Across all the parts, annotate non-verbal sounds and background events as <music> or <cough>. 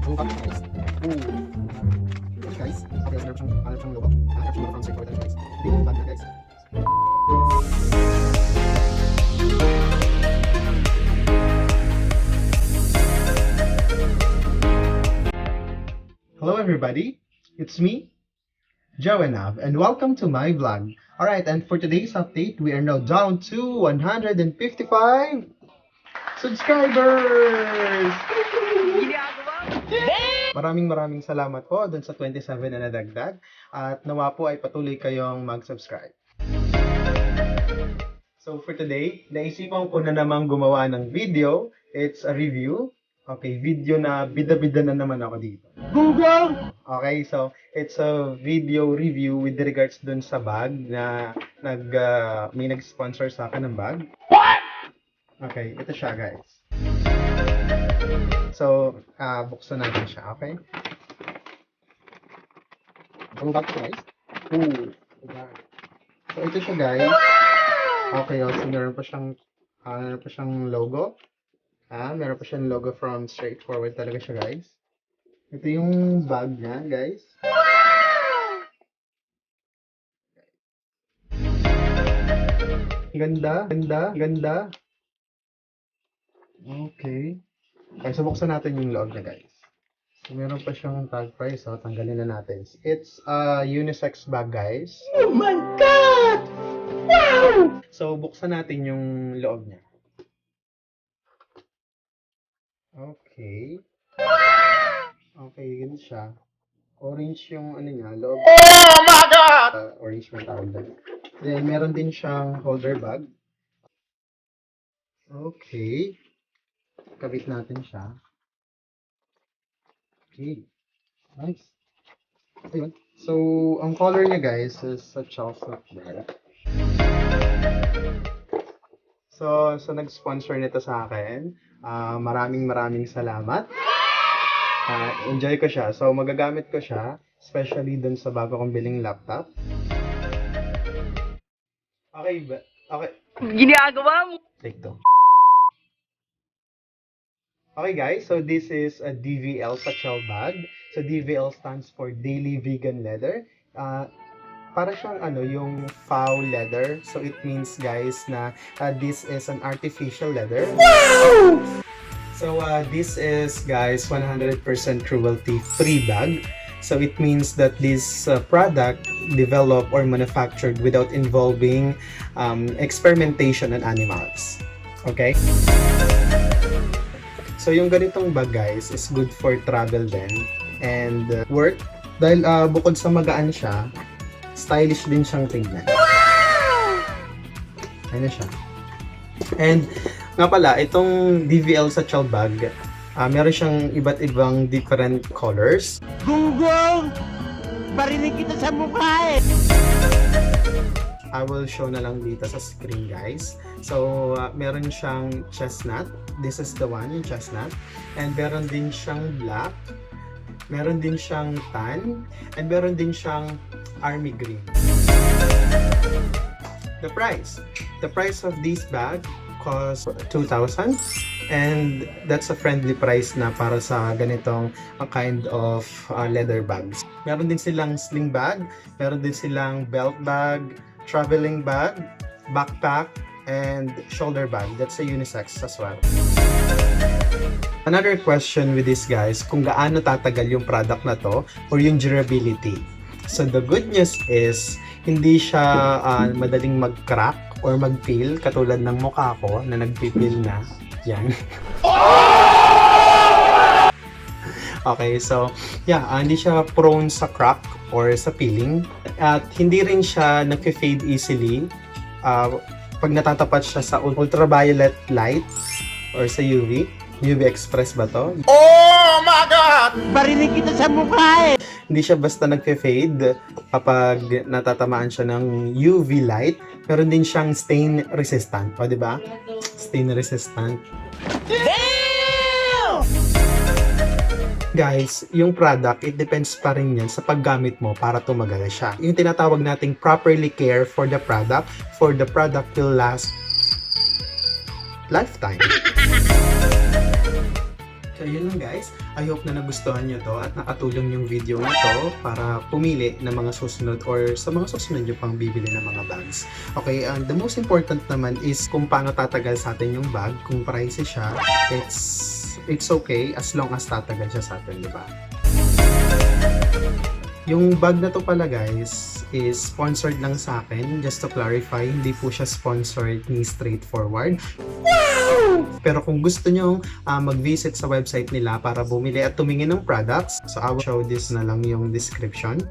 Ang bag guys. Ooh. Yes, guys. Okay, meron siyang, meron siyang logo. Ah, meron siyang logo from Straightforward guys. Hindi yung bag na guys. Hello everybody, it's me, Joe and Nav, and welcome to my vlog. Alright, and for today's update, we are now down to 155 subscribers! Maraming maraming salamat po dun sa 27 na nadagdag at nawa po ay patuloy kayong mag-subscribe. So for today, naisipan ko na namang gumawa ng video. It's a review. Okay, video na bida-bida na naman ako dito. Google! Okay, so it's a video review with regards dun sa bag na nag ah, may nag-sponsor sa akin ng bag. What? Okay, ito siya guys. So, ah buksan natin siya, okay? Ang bag guys. Ooh, diba? So ito siya guys. Okay, oh, so meron pa siyang ah, meron pa siyang logo. Ah, meron pa siyang logo from Straightforward talaga siya guys. Ito yung bag niya, guys. Ganda, ganda, ganda. Okay. Okay, so buksan natin yung loob niya, guys. So, meron pa siyang tag price, so tanggalin na natin. It's a unisex bag, guys. Oh my God! Wow! So, buksan natin yung loob niya. Okay. Okay, yun siya. Orange yung ano niya, loob. Oh my God! uh, orange man tawag doon. Then, meron din siyang holder bag. Okay. Kabit natin siya. Okay. Nice. Ayun. So, ang color niya guys is a chocolate red. So, so nag-sponsor nito sa akin. Ah, maraming maraming salamat. Ah, enjoy ko siya. So, magagamit ko siya, especially dun sa bago kong biling laptop. Okay ba? Okay. Ginagawa mo! Take two. Okay guys, so this is a DVL satchel bag. So DVL stands for Daily Vegan Leather. Uh, para siyang ano, yung foul leather. So it means guys na uh, this is an artificial leather. Wow! So uh, this is guys 100% cruelty free bag. So it means that this uh, product developed or manufactured without involving um, experimentation on animals. Okay? So yung ganitong bag guys is good for travel din and uh, work dahil uh, bukod sa magaan siya, stylish din siyang tingnan. Ayun na siya. And nga pala, itong DVL sa child bag, ah, meron siyang iba't ibang different colors. Google! Barinig kita sa mukha eh! I will show na lang dito sa screen guys. So, uh, meron siyang chestnut. This is the one, yung chestnut. And meron din siyang black. Meron din siyang tan. And meron din siyang army green. The price. The price of this bag cost 2,000 and that's a friendly price na para sa ganitong uh, kind of uh, leather bags. Meron din silang sling bag, meron din silang belt bag, traveling bag, backpack, and shoulder bag. That's a unisex as well. Another question with this guys, kung gaano tatagal yung product na to or yung durability. So the good news is, hindi siya ah, madaling mag-crack or mag-peel katulad ng mukha ko na nagpipil na. Yan. Okay, so yeah, ah, hindi siya prone sa crack or sa peeling. At hindi rin siya nag-fade easily ah, pag natatapat siya sa ultraviolet light or sa UV. UV express ba to? Oh my God! Barinig kita sa mukha eh! Hindi siya basta nagfe-fade kapag natatamaan siya ng UV light. Meron din siyang stain resistant. O, di ba? Stain resistant. Guys, yung product, it depends pa rin yan sa paggamit mo para tumagal siya. Yung tinatawag nating properly care for the product, for the product will last lifetime. <laughs> So yun lang guys, I hope na nagustuhan nyo to at nakatulong yung video na to para pumili ng mga susunod or sa mga susunod nyo pang bibili ng mga bags. Okay, and the most important naman is kung paano tatagal sa atin yung bag, kung pricey siya, it's it's okay as long as tatagal siya sa atin, di ba? Yung bag na to pala guys is sponsored lang sa akin. Just to clarify, hindi po siya sponsored ni Straightforward. Pero kung gusto nyo ah, mag-visit sa website nila para bumili at tumingin ng products, so I will show this na lang yung description.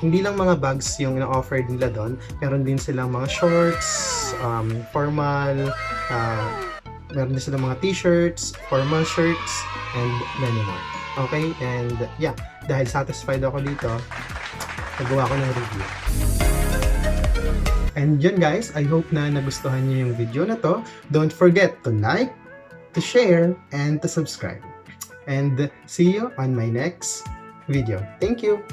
Hindi lang mga bags yung na-offer nila doon, meron din silang mga shorts, um, formal, ah, meron din silang mga t-shirts, formal shirts, and many more. Okay, and yeah, dahil satisfied ako dito, nagawa ko ng review. And yun guys, I hope na nagustuhan niyo yung video na to. Don't forget to like, to share, and to subscribe. And see you on my next video. Thank you!